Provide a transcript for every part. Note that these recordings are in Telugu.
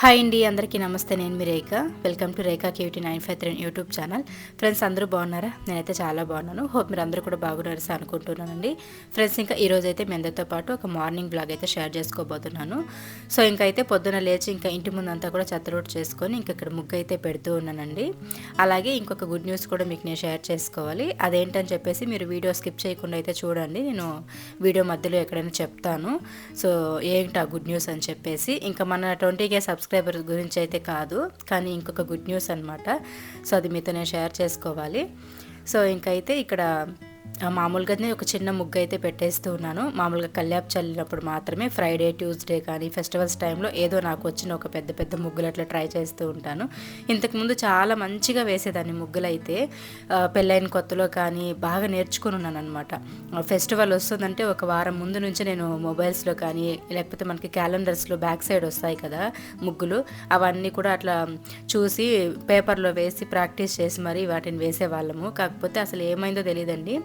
హాయ్ అండి అందరికీ నమస్తే. నేను మీ Rekha. Welcome to Rekha cutie nine five three YouTube channel. Friends అందరూ బాగున్నారా? నేనైతే చాలా బాగున్నాను. హోప్ మీరు అందరూ కూడా బాగున్నారు అనుకుంటున్నానండి. ఫ్రెండ్స్ ఇంకా ఈరోజు అయితే మీ అందరితో పాటు ఒక మార్నింగ్ బ్లాగ్ అయితే షేర్ చేసుకోబోతున్నాను. సో ఇంకా అయితే పొద్దున లేచి ఇంకా ఇంటి ముందంతా కూడా చెత్తరోటు చేసుకొని ఇంకా ఇక్కడ ముగ్గు అయితే పెడుతూ ఉన్నానండి. అలాగే ఇంకొక గుడ్ న్యూస్ కూడా మీకు నేను షేర్ చేసుకోవాలి. అదేంటని చెప్పేసి మీరు వీడియో స్కిప్ చేయకుండా అయితే చూడండి. నేను వీడియో మధ్యలో ఎక్కడైనా చెప్తాను. సో ఏంటి ఆ గుడ్ న్యూస్ అని చెప్పేసి. ఇంకా మన ట్వంటీ కే సబ్స్క్రైబర్ గురించి అయితే కాదు కానీ ఇంకొక గుడ్ న్యూస్ అనమాట సో అది మీతో నేను షేర్ చేసుకోవాలి. సో ఇంకైతే ఇక్కడ మామూలుగానే ఒక చిన్న ముగ్గు అయితే పెట్టేస్తూ ఉన్నాను. మామూలుగా కల్యాప్ చల్లినప్పుడు మాత్రమే ఫ్రైడే ట్యూస్డే కానీ ఫెస్టివల్స్ టైంలో ఏదో నాకు వచ్చిన ఒక పెద్ద పెద్ద ముగ్గులు అట్లా ట్రై చేస్తూ ఉంటాను. ఇంతకుముందు చాలా మంచిగా వేసేదాన్ని ముగ్గులు అయితే పెళ్ళైన కొత్తలో కానీ బాగా నేర్చుకుని ఉన్నాను అనమాట ఫెస్టివల్ వస్తుందంటే ఒక వారం ముందు నుంచి నేను మొబైల్స్లో కానీ లేకపోతే మనకి క్యాలెండర్స్లో బ్యాక్ సైడ్ వస్తాయి కదా ముగ్గులు అవన్నీ కూడా అట్లా చూసి పేపర్లో వేసి ప్రాక్టీస్ చేసి మరి వాటిని వేసేవాళ్ళము. కాకపోతే అసలు ఏమైందో తెలియదండి.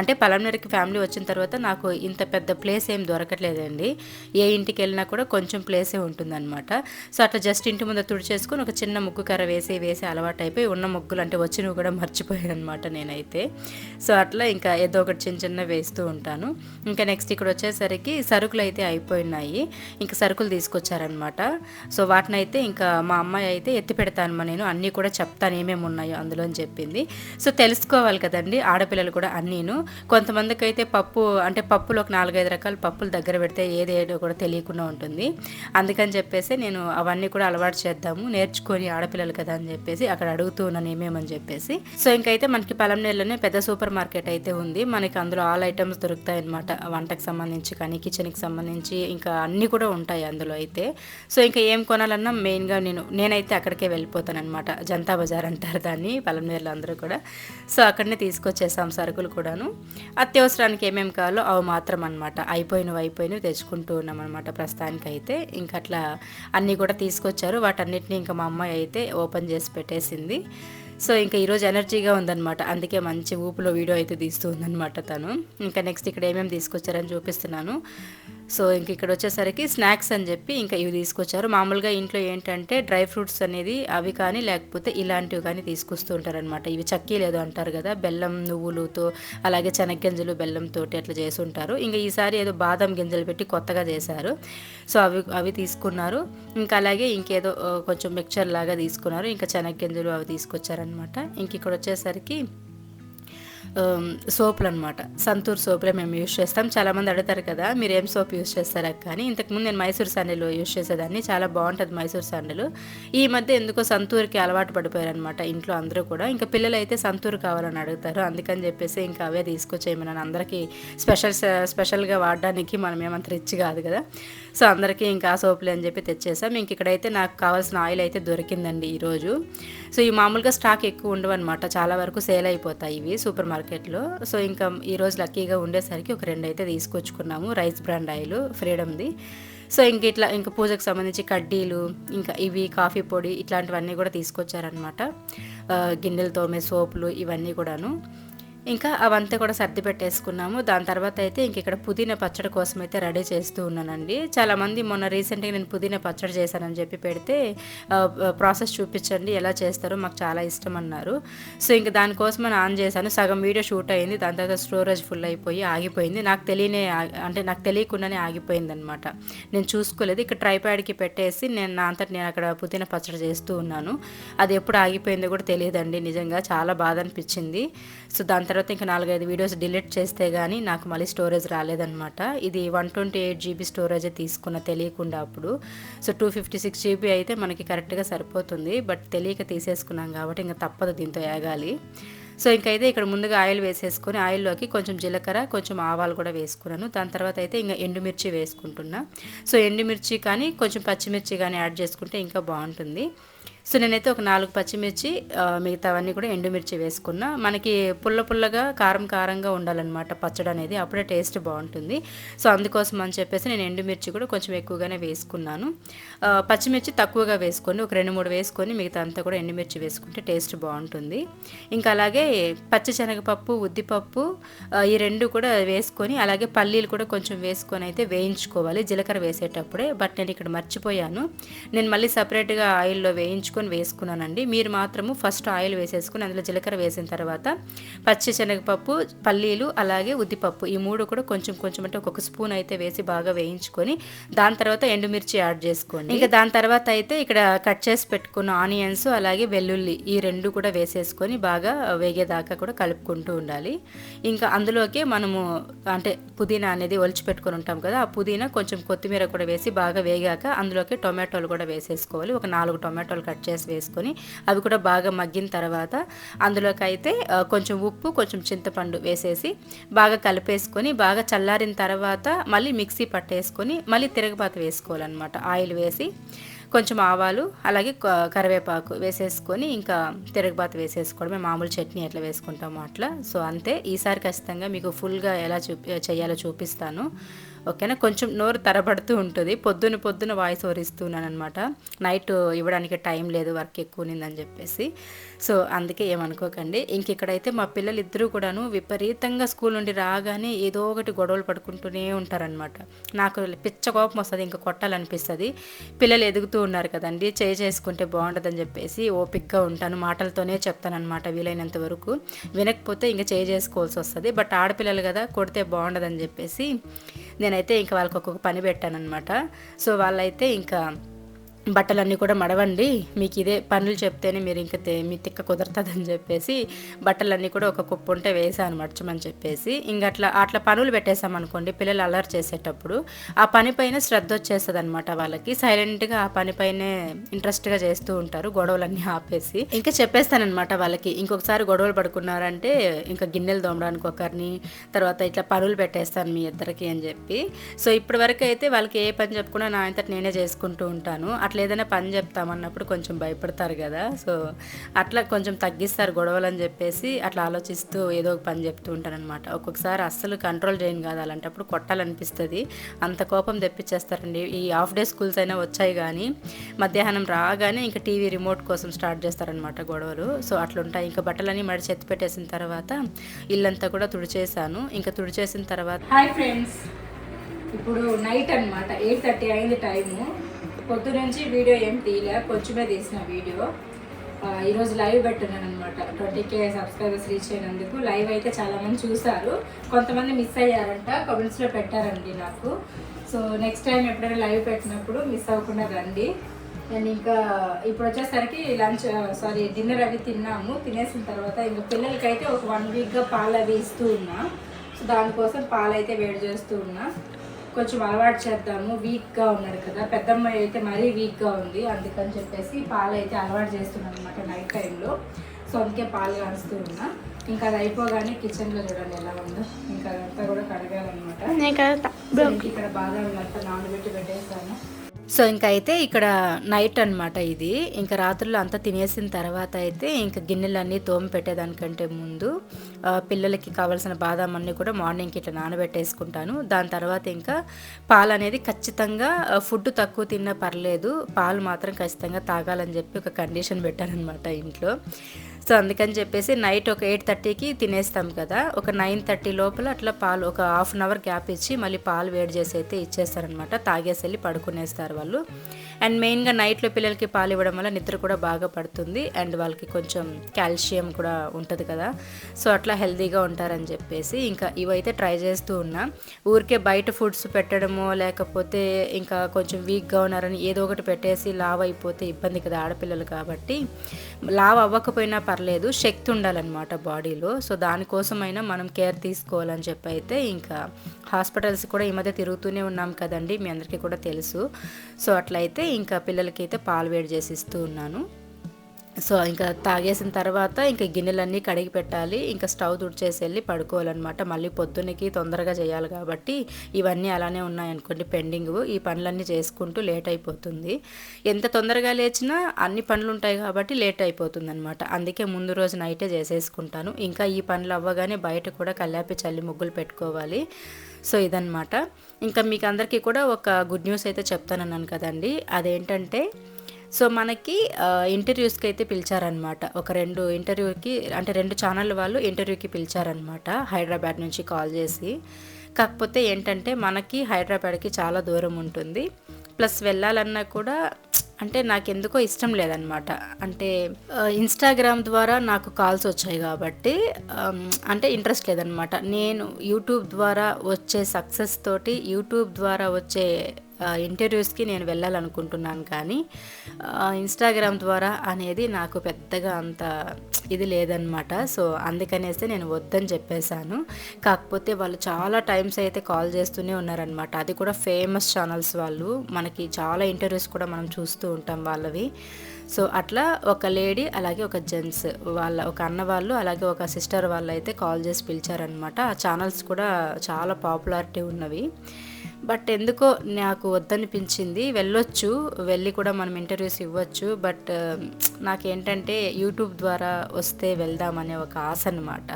అంటే పలంనరికి ఫ్యామిలీ వచ్చిన తర్వాత నాకు ఇంత పెద్ద ప్లేస్ ఏం దొరకట్లేదండి. ఏ ఇంటికి వెళ్ళినా కూడా కొంచెం ప్లేసే ఉంటుందన్నమాట. సో అట్లా జస్ట్ ఇంటి ముందు తుడిచేసుకొని ఒక చిన్న ముగ్గు కర్ర వేసి వేసి అలవాటు అయిపోయి ఉన్న ముగ్గులు అంటే వచ్చినవి కూడా మర్చిపోయాను అనమాట నేనైతే. సో అట్లా ఇంకా ఏదో ఒకటి చిన్న చిన్న వేస్తూ ఉంటాను. ఇంకా నెక్స్ట్ ఇక్కడ వచ్చేసరికి సరుకులు అయితే అయిపోయినాయి. ఇంకా సరుకులు తీసుకొచ్చారనమాట సో వాటిని అయితే ఇంకా మా అమ్మాయి అయితే ఎత్తి పెడతానమ్మా నేను అన్నీ కూడా చెప్తాను ఏమేమి ఉన్నాయో అందులో అని చెప్పింది. సో తెలుసుకోవాలి కదండి ఆడపిల్లలు కూడా అన్నీ నేను. కొంతమందికి అయితే పప్పు అంటే పప్పులు ఒక నాలుగైదు రకాల పప్పులు దగ్గర పెడితే ఏది ఏదో కూడా తెలియకుండా ఉంటుంది. అందుకని చెప్పేసి నేను అవన్నీ కూడా అలవాటు చేద్దాము నేర్చుకొని ఆడపిల్లలు కదా అని చెప్పేసి అక్కడ అడుగుతూ ఉన్నాను ఏమేమని చెప్పేసి. సో ఇంకైతే మనకి పలంనేరులోనే పెద్ద సూపర్ మార్కెట్ అయితే ఉంది. మనకి అందులో ఆల్ ఐటమ్స్ దొరుకుతాయి అనమాట వంటకు సంబంధించి కానీ కిచెన్కి సంబంధించి ఇంకా అన్నీ కూడా ఉంటాయి అందులో అయితే. సో ఇంకా ఏం కొనాలన్నా మెయిన్గా నేను నేనైతే అక్కడికే వెళ్ళిపోతాను అనమాట జనతా బజార్ అంటారు దాన్ని పలంనేరులో అందరూ కూడా. సో అక్కడనే తీసుకొచ్చేసాం సరుకులు కూడా. కూడాను. అత్యవసరానికి ఏమేమి కావాలో అవి మాత్రం అనమాట అయిపోయినవి అయిపోయినవి తెచ్చుకుంటూ ఉన్నాం అనమాట ప్రస్తుతానికి అయితే ఇంకా అట్లా అన్నీ కూడా తీసుకొచ్చారు. వాటన్నిటిని ఇంకా మా అమ్మాయి అయితే ఓపెన్ చేసి పెట్టేసింది. సో ఇంకా ఈరోజు ఎనర్జీగా ఉందన్నమాట. అందుకే మంచి ఊపులో వీడియో అయితే తీస్తూ తను. ఇంకా నెక్స్ట్ ఇక్కడ ఏమేమి తీసుకొచ్చారని చూపిస్తున్నాను. సో ఇంక ఇక్కడ వచ్చేసరికి స్నాక్స్ అని చెప్పి ఇంకా ఇవి తీసుకొచ్చారు. మామూలుగా ఇంట్లో ఏంటంటే డ్రై ఫ్రూట్స్ అనేది అవి కానీ లేకపోతే ఇలాంటివి కానీ తీసుకొస్తూ ఉంటారనమాట ఇవి చక్కీ లేదు అంటారు కదా బెల్లం నువ్వులతో అలాగే చెనగ్గింజలు బెల్లంతో అట్లా చేసి ఉంటారు ఇంకా ఈసారి ఏదో బాదం గింజలు పెట్టి కొత్తగా చేశారు. సో అవి అవి తీసుకున్నారు. ఇంకా అలాగే ఇంకేదో కొంచెం మిక్చర్ లాగా తీసుకున్నారు. ఇంకా చెనగ్గింజలు అవి తీసుకొచ్చారనమాట ఇంక ఇక్కడ వచ్చేసరికి Um, సోపులు అనమాట సంతూర్ సోపులే మేము యూస్ చేస్తాం. చాలామంది అడుగుతారు కదా మీరు ఏం సోప్ యూస్ చేస్తారా కానీ ఇంతకుముందు నేను మైసూర్ శాండిల్ యూస్ చేసేదాన్ని. చాలా బాగుంటుంది మైసూర్ శాండిల్ ఈ మధ్య ఎందుకో సంతూర్కి అలవాటు పడిపోయారనమాట ఇంట్లో అందరూ కూడా. ఇంకా పిల్లలు అయితే సంతూర్ కావాలని అడుగుతారు. అందుకని చెప్పేసి ఇంకా అవే తీసుకొచ్చేయమని అందరికీ స్పెషల్ స్పెషల్గా వాడడానికి మనం ఏమంత రిచ్ కాదు కదా. సో అందరికీ ఇంకా సోపులు అని చెప్పి తెచ్చేసాం. ఇంక ఇక్కడైతే నాకు కావాల్సిన ఆయిల్ అయితే దొరికిందండి ఈరోజు. సో ఈ మామూలుగా స్టాక్ ఎక్కువ ఉండవు అనమాట చాలా వరకు సేల్ అయిపోతాయి ఇవి సూపర్ మార్కెట్లో. సో ఇంకా ఈరోజు లక్కీగా ఉండేసరికి ఒక రెండు అయితే తీసుకొచ్చుకున్నాము. రైస్ బ్రాండ్ ఆయిల్ ఫ్రీడమ్ది సో ఇంక ఇట్లా ఇంకా పూజకు సంబంధించి కడ్డీలు ఇంకా ఇవి కాఫీ పొడి ఇట్లాంటివన్నీ కూడా తీసుకొచ్చారనమాట గిన్నెలు తోమే సోపులు ఇవన్నీ కూడాను. ఇంకా అవంతా కూడా సర్ది పెట్టేసుకున్నాము. దాని తర్వాత అయితే ఇంక ఇక్కడ పుదీనా పచ్చడి కోసం అయితే రెడీ చేస్తూ ఉన్నానండి. చాలామంది మొన్న రీసెంట్గా నేను పుదీనా పచ్చడి చేశానని చెప్పి పెడితే ప్రాసెస్ చూపించండి ఎలా చేస్తారో మాకు చాలా ఇష్టం అన్నారు. సో ఇంకా దానికోసం అని ఆన్ చేశాను. సగం వీడియో షూట్ అయింది. దాని తర్వాత స్టోరేజ్ ఫుల్ అయిపోయి ఆగిపోయింది. నాకు తెలియనే అంటే నాకు తెలియకుండానే ఆగిపోయింది అనమాట నేను చూసుకోలేదు. ఇక్కడ ట్రైప్యాడ్కి పెట్టేసి నేను నా అంతటి నేను అక్కడ పుదీనా పచ్చడి చేస్తూ ఉన్నాను. అది ఎప్పుడు ఆగిపోయిందో కూడా తెలియదండి. నిజంగా చాలా బాధ అనిపించింది. సో దాని తర్వాత ఇంకా నాలుగైదు వీడియోస్ డిలీట్ చేస్తే కానీ నాకు మళ్ళీ స్టోరేజ్ రాలేదనమాట ఇది one twenty eight GB storage తీసుకున్న తెలియకుండా అప్పుడు. So two fifty six GB అయితే మనకి కరెక్ట్గా సరిపోతుంది. బట్ తెలియక తీసేసుకున్నాం కాబట్టి ఇంకా తప్పదు దీంతో ఏగాలి. సో ఇంకైతే ఇక్కడ ముందుగా ఆయిల్ వేసేసుకొని ఆయిల్లోకి కొంచెం జీలకర్ర కొంచెం ఆవాలు కూడా వేసుకున్నాను. దాని తర్వాత అయితే ఇంకా ఎండుమిర్చి వేసుకుంటున్నా. సో ఎండుమిర్చి కానీ కొంచెం పచ్చిమిర్చి కానీ యాడ్ చేసుకుంటే ఇంకా బాగుంటుంది. సో నేనైతే ఒక నాలుగు పచ్చిమిర్చి మిగతావన్నీ కూడా ఎండుమిర్చి వేసుకున్నా. మనకి పుల్ల పుల్లగా కారం కారంగా ఉండాలన్నమాట పచ్చడి అనేది. అప్పుడే టేస్ట్ బాగుంటుంది. సో అందుకోసం అని చెప్పేసి నేను ఎండుమిర్చి కూడా కొంచెం ఎక్కువగానే వేసుకున్నాను. పచ్చిమిర్చి తక్కువగా వేసుకొని ఒక రెండు మూడు వేసుకొని మిగతా అంతా కూడా ఎండుమిర్చి వేసుకుంటే టేస్ట్ బాగుంటుంది. ఇంకా అలాగే పచ్చి శనగపప్పు ఉద్దిపప్పు ఈ రెండు కూడా వేసుకొని అలాగే పల్లీలు కూడా కొంచెం వేసుకొని అయితే వేయించుకోవాలి. జీలకర్ర వేసేటప్పుడే. బట్ నేను ఇక్కడ మర్చిపోయాను. నేను మళ్ళీ సపరేట్గా ఆయిల్లో వేయించుకొని వేసుకున్నానండి. మీరు మాత్రము ఫస్ట్ ఆయిల్ వేసేసుకుని అందులో జీలకర్ర వేసిన తర్వాత పచ్చి శనగపప్పు పల్లీలు అలాగే ఉద్దిపప్పు ఈ మూడు కూడా కొంచెం కొంచెం అంటే ఒక్కొక్క స్పూన్ అయితే వేసి బాగా వేయించుకొని దాని తర్వాత ఎండుమిర్చి యాడ్ చేసుకోండి. ఇంకా దాని తర్వాత అయితే ఇక్కడ కట్ చేసి పెట్టుకున్న ఆనియన్స్ అలాగే వెల్లుల్లి ఈ రెండు కూడా వేసేసుకొని బాగా వేగేదాకా కూడా కలుపుకుంటూ ఉండాలి. ఇంకా అందులోకి మనము అంటే పుదీనా అనేది ఒలిచి పెట్టుకొని ఉంటాం కదా ఆ పుదీనా కొంచెం కొత్తిమీర కూడా వేసి బాగా వేగాక అందులోకి టొమాటోలు కూడా వేసేసుకోవాలి. ఒక నాలుగు టొమాటోలు కట్ చేసి వేసుకొని అవి కూడా బాగా మగ్గిన తర్వాత అందులోకి అయితే కొంచెం ఉప్పు కొంచెం చింతపండు వేసేసి బాగా కలిపేసుకొని బాగా చల్లారిన తర్వాత మళ్ళీ మిక్సీ పట్టేసుకొని మళ్ళీ తిరగపాత వేసుకోవాలన్నమాట. ఆయిల్ వేసి కొంచెం ఆవాలు అలాగే కరివేపాకు వేసేసుకొని ఇంకా తిరగబాత వేసేసుకోవడమే. మామూలు చట్నీ ఎట్లా వేసుకుంటామో అట్లా. సో అంతే. ఈసారి ఖచ్చితంగా మీకు ఫుల్గా ఎలా చూపి చేయాలో చూపిస్తాను. ఓకేనా? కొంచెం నోరు తరబడుతూ ఉంటుంది. పొద్దున పొద్దున వాయిస్ ఓవర్ ఇస్తున్నాను అనమాట నైట్ ఇవ్వడానికి టైం లేదు వర్క్ ఎక్కువ ఉన్నిందని చెప్పేసి. సో అందుకే ఏమనుకోకండి. ఇంక ఇక్కడైతే మా పిల్లలు ఇద్దరూ కూడాను విపరీతంగా స్కూల్ నుండి రాగానే ఏదో ఒకటి గొడవలు పడుకుంటూనే ఉంటారనమాట నాకు పిచ్చ కోపం వస్తుంది ఇంకా కొట్టాలనిపిస్తుంది. పిల్లలు ఎదుగుతూ ఉన్నారు కదండి చేయి చేసుకుంటే బాగుంటుందని చెప్పేసి ఓపిక్గా ఉంటాను మాటలతోనే చెప్తానమాట వీలైనంత వరకు. వినకపోతే ఇంకా చేయి చేసుకోవాల్సి వస్తుంది. బట్ ఆడపిల్లలు కదా కొడితే బాగుండదని చెప్పేసి నేనైతే ఇంకా వాళ్ళకి ఒక్కొక్క పని పెట్టానమాట సో వాళ్ళైతే ఇంకా బట్టలన్నీ కూడా మడవండి. మీకు ఇదే పనులు చెప్తేనే మీరు ఇంకా మీ తిక్క కుదరతుందని చెప్పేసి బట్టలన్నీ కూడా ఒక కుప్ప ఉంటే వేసాను మడచమని చెప్పేసి. ఇంక అట్లా అట్లా పనులు పెట్టేసాం అనుకోండి పిల్లలు అలర్ చేసేటప్పుడు ఆ పని పైన శ్రద్ధ వచ్చేస్తుంది అనమాట వాళ్ళకి. సైలెంట్గా ఆ పని పైనే ఇంట్రెస్ట్గా చేస్తూ ఉంటారు గొడవలన్నీ ఆపేసి. ఇంకా చెప్పేస్తానమాట వాళ్ళకి ఇంకొకసారి గొడవలు పడుకున్నారంటే ఇంకా గిన్నెలు తోమడానికి ఒకరిని తర్వాత ఇట్లా పనులు పెట్టేస్తాను మీ ఇద్దరికి అని చెప్పి. సో ఇప్పటి వరకు అయితే వాళ్ళకి ఏ పని చెప్పుకున్నా నా అంతటి నేనే చేసుకుంటూ ఉంటాను. అట్లా ఏదైనా పని చెప్తామన్నప్పుడు కొంచెం భయపడతారు కదా. సో అట్లా కొంచెం తగ్గిస్తారు గొడవలు అని చెప్పేసి అట్లా ఆలోచిస్తూ ఏదో ఒక పని చెప్తూ ఉంటానన్నమాట ఒక్కొక్కసారి అస్సలు కంట్రోల్ చేయను కాదు అలాంటప్పుడు కొట్టాలనిపిస్తుంది. అంత కోపం తెప్పించేస్తారండి. ఈ హాఫ్ డే స్కూల్స్ అయినా వచ్చాయి కానీ మధ్యాహ్నం రాగానే ఇంకా టీవీ రిమోట్ కోసం స్టార్ట్ చేస్తారనమాట గొడవలు. సో అట్లుంటాయి. ఇంకా బట్టలన్నీ మడిచి ఎత్తి పెట్టేసిన తర్వాత ఇల్లంతా కూడా తుడిచేసాను ఇంకా తుడిచేసిన తర్వాత హాయ్ ఫ్రెండ్స్. ఇప్పుడు నైట్ అన్నమాట. ఎయిట్ థర్టీ అయింది టైము. పొద్దు నుంచి వీడియో ఏం తీయలే కొంచెమే తీసిన వీడియో. ఈరోజు లైవ్ పెట్టున్నాను అనమాట ట్వంటీ కే సబ్స్క్రైబర్స్ రీచ్ అయినందుకు లైవ్ అయితే చాలామంది చూశారు. కొంతమంది మిస్ అయ్యారంట కమెంట్స్లో పెట్టారండి నాకు. సో నెక్స్ట్ టైం ఎప్పుడైనా లైవ్ పెట్టినప్పుడు మిస్ అవ్వకుండా రండి. నేను ఇంకా ఇప్పుడు వచ్చేసరికి లంచ్ సారీ డిన్నర్ అవి తిన్నాము. తినేసిన తర్వాత ఇంకా పిల్లలకైతే ఒక వన్ వీక్గా పాలు అవి ఇస్తూ ఉన్నా. సో దానికోసం పాలు అయితే వేడి చేస్తూ ఉన్నా. కొంచెం అలవాటు చేద్దాము వీక్గా ఉన్నాడు కదా. పెద్దమ్మాయి అయితే మరీ వీక్గా ఉంది. అందుకని చెప్పేసి పాలు అయితే అలవాటు చేస్తున్నాను అనమాట నైట్ టైంలో సో అందుకే పాలు కాస్తూ ఉన్నా. ఇంకా అది అయిపోగానే కిచెన్లో చూడండి ఎలా ఉందో. ఇంకా అదంతా కూడా కడగాలన్నమాట. ఇక్కడ బాదం అంతా నానబెట్టి పెట్టేసాను. సో ఇంకా అయితే ఇక్కడ నైట్ అన్నమాట ఇది. ఇంకా రాత్రులు అంతా తినేసిన తర్వాత అయితే ఇంకా గిన్నెలన్నీ తోమి పెట్టేదానికంటే ముందు పిల్లలకి కావాల్సిన బాదాం అన్నీ కూడా మార్నింగ్కి ఇట్లా నానబెట్టేసుకుంటాను. దాని తర్వాత ఇంకా పాలు అనేది ఖచ్చితంగా ఫుడ్ తక్కువ తిన్నా పర్లేదు. పాలు మాత్రం ఖచ్చితంగా తాగాలని చెప్పి ఒక కండిషన్ పెట్టానమాట ఇంట్లో. సో అందుకని చెప్పేసి నైట్ ఒక ఎయిట్ థర్టీకి తినేస్తాం కదా. ఒక నైన్ థర్టీ లోపల అట్లా పాలు ఒక హాఫ్ అన్ అవర్ గ్యాప్ ఇచ్చి మళ్ళీ పాలు వేడి చేసి అయితే ఇచ్చేస్తారనమాట. తాగేసి వెళ్ళి పడుకునేస్తారు వాళ్ళు. అండ్ మెయిన్గా నైట్లో పిల్లలకి పాలు ఇవ్వడం వల్ల నిద్ర కూడా బాగా పడుతుంది. అండ్ వాళ్ళకి కొంచెం కాల్షియం కూడా ఉంటుంది కదా. సో అట్లా హెల్తీగా ఉంటారని చెప్పేసి ఇంకా ఇవైతే ట్రై చేస్తూ ఉన్నా. ఊరికే బయట ఫుడ్స్ పెట్టడమో లేకపోతే ఇంకా కొంచెం వీక్గా ఉన్నారని ఏదో ఒకటి పెట్టేసి లావ్ అయిపోతే ఇబ్బంది కదా ఆడపిల్లలు కాబట్టి. లావ్ అవ్వకపోయినా పర్లేదు శక్తి ఉండాలన్నమాట బాడీలో. సో దానికోసమైనా మనం కేర్ తీసుకోవాలని చెప్పి అయితే ఇంకా హాస్పిటల్స్ కూడా ఈ మధ్య తిరుగుతూనే ఉన్నాం కదండి మీ అందరికీ కూడా తెలుసు. సో అట్లయితే ఇంకా పిల్లలకైతే పాలు వేడి చేసి ఇస్తూ ఉన్నాను. సో ఇంకా తాగేసిన తర్వాత ఇంకా గిన్నెలన్నీ కడిగి పెట్టాలి. ఇంకా స్టవ్ తుడిచేసి వెళ్ళి పడుకోవాలన్నమాట. మళ్ళీ పొద్దున్నకి తొందరగా చేయాలి కాబట్టి ఇవన్నీ అలానే ఉన్నాయనుకోండి పెండింగ్. ఈ పనులన్నీ చేసుకుంటూ లేట్ అయిపోతుంది. ఎంత తొందరగా లేచినా అన్ని పనులు ఉంటాయి కాబట్టి లేట్ అయిపోతుంది అనమాట అందుకే ముందు రోజు నైటే చేసేసుకుంటాను. ఇంకా ఈ పనులు అవ్వగానే బయట కూడా కల్లాపి చల్లి ముగ్గులు పెట్టుకోవాలి. సో ఇదనమాట ఇంకా మీకు అందరికీ కూడా ఒక గుడ్ న్యూస్ అయితే చెప్తానన్నాను కదండి. అదేంటంటే సో మనకి ఇంటర్వ్యూస్కి అయితే పిలిచారనమాట ఒక రెండు ఇంటర్వ్యూకి అంటే రెండు ఛానల్ వాళ్ళు ఇంటర్వ్యూకి పిలిచారనమాట హైదరాబాద్ నుంచి కాల్ చేసి. కాకపోతే ఏంటంటే మనకి హైదరాబాద్కి చాలా దూరం ఉంటుంది. ప్లస్ వెళ్ళాలన్నా కూడా అంటే నాకు ఎందుకో ఇష్టం లేదనమాట. అంటే ఇన్స్టాగ్రామ్ ద్వారా నాకు కాల్స్ వచ్చాయి కాబట్టి అంటే ఇంట్రెస్ట్ లేదనమాట. నేను యూట్యూబ్ ద్వారా వచ్చే సక్సెస్ తోటి యూట్యూబ్ ద్వారా వచ్చే ఇంటర్వ్యూస్కి నేను వెళ్ళాలనుకుంటున్నాను కానీ ఇన్స్టాగ్రామ్ ద్వారా అనేది నాకు పెద్దగా అంత ఇది లేదనమాట సో అందుకనేసి నేను వద్దని చెప్పేశాను. కాకపోతే వాళ్ళు చాలా టైమ్స్ అయితే కాల్ చేస్తూనే ఉన్నారనమాట అది కూడా ఫేమస్ ఛానల్స్ వాళ్ళు. మనకి చాలా ఇంటర్వ్యూస్ కూడా మనం చూస్తూ ఉంటాం వాళ్ళవి. సో అట్లా ఒక లేడీ అలాగే ఒక జెంట్స్ వాళ్ళ ఒక అన్న వాళ్ళు అలాగే ఒక సిస్టర్ వాళ్ళు అయితే కాల్ చేసి పిలిచారనమాట ఆ ఛానల్స్ కూడా చాలా పాపులారిటీ ఉన్నవి. బట్ ఎందుకో నాకు వద్దనిపించింది. వెళ్ళొచ్చు వెళ్ళి కూడా మనం ఇంటర్వ్యూస్ ఇవ్వచ్చు. బట్ నాకేంటంటే యూట్యూబ్ ద్వారా వస్తే వెళ్దామనే ఒక ఆశ అనమాట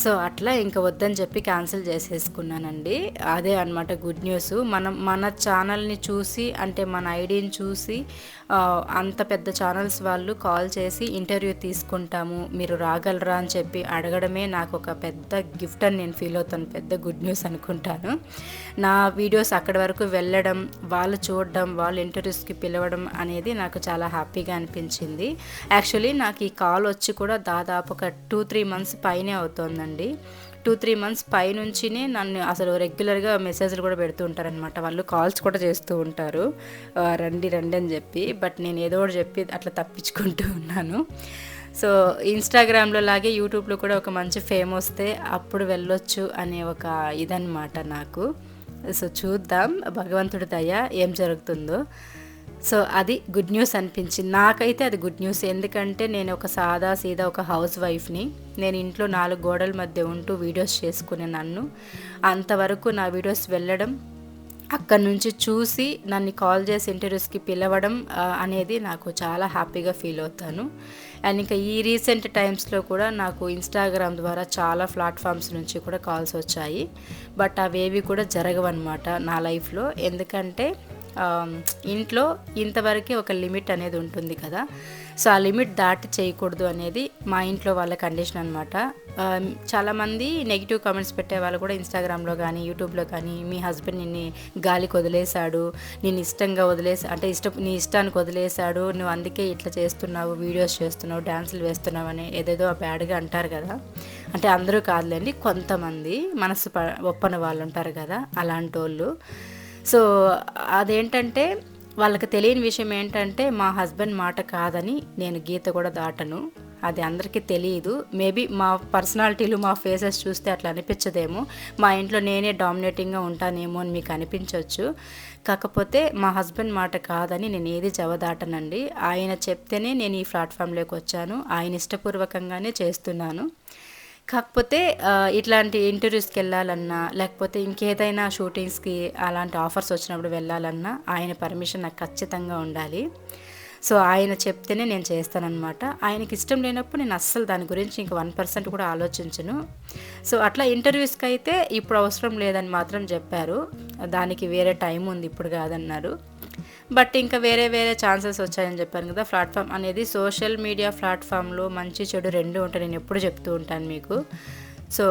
సో అట్లా ఇంకా వద్దని చెప్పి క్యాన్సిల్ చేసేసుకున్నానండి. అదే అనమాట గుడ్ న్యూస్. మనం మన ఛానల్ని చూసి అంటే మన ఐడిని చూసి అంత పెద్ద ఛానల్స్ వాళ్ళు కాల్ చేసి ఇంటర్వ్యూ తీసుకుంటాము మీరు రాగలరా అని చెప్పి అడగడమే నాకు ఒక పెద్ద గిఫ్ట్ అని నేను ఫీల్ అవుతాను. పెద్ద గుడ్ న్యూస్ అనుకుంటాను. నా వీడియోస్ అక్కడి వరకు వెళ్ళడం వాళ్ళు చూడడం వాళ్ళు ఇంటర్వ్యూస్కి పిలవడం అనేది నాకు చాలా హ్యాపీగా అనిపించింది. యాక్చువల్లీ నాకు ఈ కాల్ వచ్చి కూడా దాదాపు ఒక టూ త్రీ మంత్స్ పైనే అవుతుంది. అండి టూ త్రీ మంత్స్ పైనుంచినే నన్ను అసలు రెగ్యులర్గా మెసేజ్లు కూడా పెడుతూ ఉంటారనమాట వాళ్ళు కాల్స్ కూడా చేస్తూ ఉంటారు. రండి రండి అని చెప్పి. బట్ నేను ఏదో ఒకటి చెప్పి అట్లా తప్పించుకుంటూ ఉన్నాను. సో ఇన్స్టాగ్రామ్లో లాగే యూట్యూబ్లో కూడా ఒక మంచి ఫేమ్ వస్తే అప్పుడు వెళ్ళొచ్చు అనే ఒక ఇదనమాట నాకు. సో చూద్దాం. భగవంతుడి దయ ఏం జరుగుతుందో. సో అది గుడ్ న్యూస్ అనిపించింది. నాకైతే అది గుడ్ న్యూస్ ఎందుకంటే నేను ఒక సాదా సీదా ఒక హౌస్ వైఫ్ని నేను ఇంట్లో నాలుగు గోడల మధ్య ఉంటూ వీడియోస్ చేసుకునే నన్ను. అంతవరకు నా వీడియోస్ వెళ్ళడం అక్కడ నుంచి చూసి నన్ను కాల్ చేసి ఇంటర్వ్యూస్కి పిలవడం అనేది నాకు చాలా హ్యాపీగా ఫీల్ అవుతాను. అండ్ ఇంకా ఈ రీసెంట్ టైమ్స్లో కూడా నాకు ఇన్స్టాగ్రామ్ ద్వారా చాలా ప్లాట్ఫామ్స్ నుంచి కూడా కాల్స్ వచ్చాయి. బట్ అవేవి కూడా జరగవన్నమాట నా లైఫ్లో ఎందుకంటే ఇంట్లో ఇంతవరకే ఒక లిమిట్ అనేది ఉంటుంది కదా. సో ఆ లిమిట్ దాటి చేయకూడదు అనేది మా ఇంట్లో వాళ్ళ కండిషన్ అనమాట చాలామంది నెగిటివ్ కామెంట్స్ పెట్టే వాళ్ళు కూడా ఇన్స్టాగ్రామ్లో కానీ యూట్యూబ్లో కానీ మీ హస్బెండ్ నిన్ను గాలికి వదిలేశాడు నేను ఇష్టంగా వదిలేసి అంటే ఇష్టం నీ ఇష్టానికి వదిలేశాడు నువ్వు అందుకే ఇట్లా చేస్తున్నావు వీడియోస్ చేస్తున్నావు డ్యాన్సులు వేస్తున్నావు అని ఏదేదో బ్యాడ్గా అంటారు కదా. అంటే అందరూ కాదులేండి కొంతమంది మనసు ప ఒప్పని వాళ్ళు ఉంటారు కదా అలాంటి వాళ్ళు సో అదేంటంటే వాళ్ళకి తెలియని విషయం ఏంటంటే మా హస్బెండ్ మాట కాదని నేను గీత కూడా దాటను. అది అందరికీ తెలియదు మేబీ మా పర్సనాలిటీలు మా ఫేసెస్ చూస్తే అట్లా అనిపించదేమో. మా ఇంట్లో నేనే డామినేటింగ్గా ఉంటానేమో అని మీకు అనిపించవచ్చు కాకపోతే మా హస్బెండ్ మాట కాదని నేను ఏది జవదాటనండి. ఆయన చెప్తేనే నేను ఈ ప్లాట్ఫామ్లోకి వచ్చాను. ఆయన ఇష్టపూర్వకంగానే చేస్తున్నాను. కాకపోతే ఇట్లాంటి ఇంటర్వ్యూస్కి వెళ్ళాలన్నా లేకపోతే ఇంకేదైనా షూటింగ్స్కి అలాంటి ఆఫర్స్ వచ్చినప్పుడు వెళ్ళాలన్నా ఆయన పర్మిషన్ నాకు ఖచ్చితంగా ఉండాలి. సో ఆయన చెప్తేనే నేను చేస్తానన్నమాట. ఆయనకి ఇష్టం లేనప్పుడు నేను అస్సలు దాని గురించి ఇంక వన్ పర్సెంట్ కూడా ఆలోచించను. సో అట్లా ఇంటర్వ్యూస్కి అయితే ఇప్పుడు అవసరం లేదని మాత్రం చెప్పారు. దానికి వేరే టైం ఉంది ఇప్పుడు కాదన్నారు. బట్ ఇంకా వేరే వేరే ఛాన్సెస్ వచ్చాయని చెప్పాను కదా ప్లాట్ఫామ్ అనేది సోషల్ మీడియా ప్లాట్ఫామ్లో మంచి చెడు రెండు ఉంటాయి నేను ఎప్పుడు చెప్తూ ఉంటాను మీకు. సో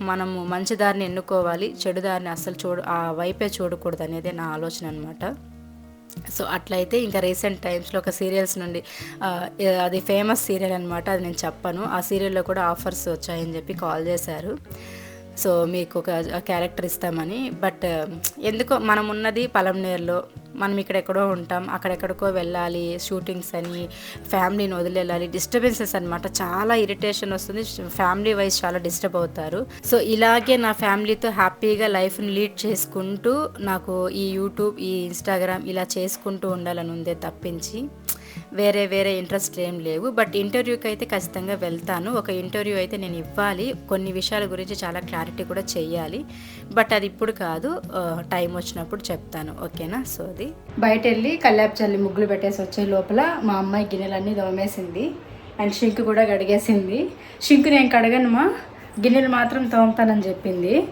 మనము మంచి దారిని ఎన్నుకోవాలి చెడు దారిని అస్సలు చూడు ఆ వైపే చూడకూడదు అనేది నా ఆలోచన అనమాట సో అట్లయితే ఇంకా రీసెంట్ టైమ్స్లో ఒక సీరియల్స్ నుండి అది ఫేమస్ సీరియల్ అనమాట అది నేను చెప్పాను. ఆ సీరియల్లో కూడా ఆఫర్స్ వచ్చాయని చెప్పి కాల్ చేశారు. సో మీకు ఒక క్యారెక్టర్ ఇస్తామని. బట్ ఎందుకో మనం ఉన్నది పలంనేరులో మనం ఇక్కడెక్కడో ఉంటాం. అక్కడెక్కడికో వెళ్ళాలి. షూటింగ్స్ అని ఫ్యామిలీని వదిలేళ్ళాలి డిస్టర్బెన్సెస్ అనమాట చాలా ఇరిటేషన్ వస్తుంది. ఫ్యామిలీ వైజ్ చాలా డిస్టర్బ్ అవుతారు. సో ఇలాగే నా ఫ్యామిలీతో హ్యాపీగా లైఫ్ని లీడ్ చేసుకుంటూ నాకు ఈ యూట్యూబ్ ఈ ఇన్స్టాగ్రామ్ ఇలా చేసుకుంటూ ఉండాలని ఉందే తప్పించి. వేరే వేరే ఇంట్రెస్ట్ ఏం లేవు. బట్ ఇంటర్వ్యూకి అయితే ఖచ్చితంగా వెళ్తాను. ఒక ఇంటర్వ్యూ అయితే నేను ఇవ్వాలి. కొన్ని విషయాల గురించి చాలా క్లారిటీ కూడా చెయ్యాలి. బట్ అది ఇప్పుడు కాదు. టైం వచ్చినప్పుడు చెప్తాను. ఓకేనా సో అది. బయట వెళ్ళి కల్లాపు చల్లి ముగ్గులు పెట్టేసి వచ్చే లోపల మా అమ్మాయి గిన్నెలన్నీ దోమేసింది అండ్ షింక్ కూడా కడిగేసింది. షింక్ నేను కడగనుమా? గిన్నెలు మాత్రం తోముతానని చెప్పింది.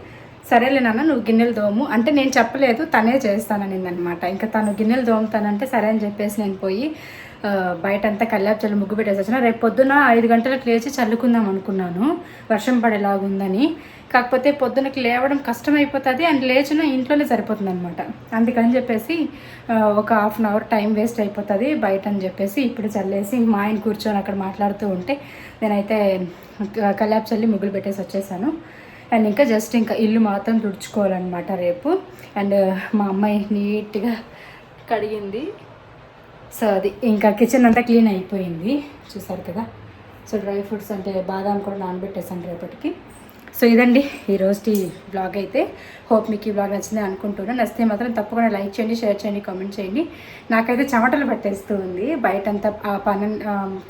సరేలే నాన్న నువ్వు గిన్నెలు దోము అంటే నేను చెప్పలేదు. తనే చేస్తానని అనమాట ఇంకా తను గిన్నెలు దోముతానంటే సరే అని చెప్పేసి నేను పోయి బయటంతా బయట అంతా కల్లాపు చల్లి ముగ్గు పెట్టేసి వచ్చిన. రేపు పొద్దున ఐదు గంటలకు లేచి చల్లుకుందాం అనుకున్నాను. వర్షం పడేలాగుందని. కాకపోతే పొద్దునకి లేవడం కష్టమైపోతుంది. అండ్ లేచిన ఇంట్లోనే సరిపోతుంది అనమాట అందుకని చెప్పేసి ఒక half an hour time waste అయిపోతుంది బయట అని చెప్పేసి ఇప్పుడు చల్లేసి మా ఆయన కూర్చొని అక్కడ మాట్లాడుతూ ఉంటే నేనైతే కల్లాపు చల్లి ముగ్గులు పెట్టేసి వచ్చేసాను. అండ్ ఇంకా జస్ట్ ఇంకా ఇల్లు మాత్రం తుడుచుకోవాలన్నమాట రేపు. అండ్ మా అమ్మాయి నీట్గా కడిగింది. సో అది ఇంకా కిచెన్ అంతా క్లీన్ అయిపోయింది. చూసారు కదా? సో డ్రై ఫ్రూట్స్ అంటే బాదాం కూడా నానబెట్టేసాను రేపటికి. సో ఇదండి ఈరోజు బ్లాగ్ అయితే. హోప్ మీకు ఈ బ్లాగ్ నచ్చింది అనుకుంటున్నాను నచ్చితే మాత్రం తప్పకుండా లైక్ చేయండి షేర్ చేయండి కామెంట్ చేయండి. నాకైతే చెమటలు పట్టేస్తూ ఉంది. బయటంతా ఆ పన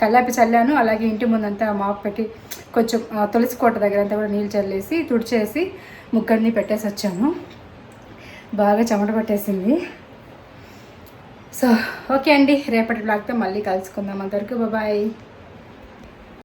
కల్లాపి చల్లాను. అలాగే ఇంటి ముందంతా మాప్ పెట్టి కొంచెం తులసి కోట దగ్గర అంతా కూడా నీళ్ళు చల్లేసి తుడిచేసి ముగ్గర్ని పెట్టేసి వచ్చాను బాగా చెమట పట్టేసింది. సో ఓకే అండి రేపటి బ్లాగ్తో మళ్ళీ కలుసుకుందాం. అందరికీ బాబాయ్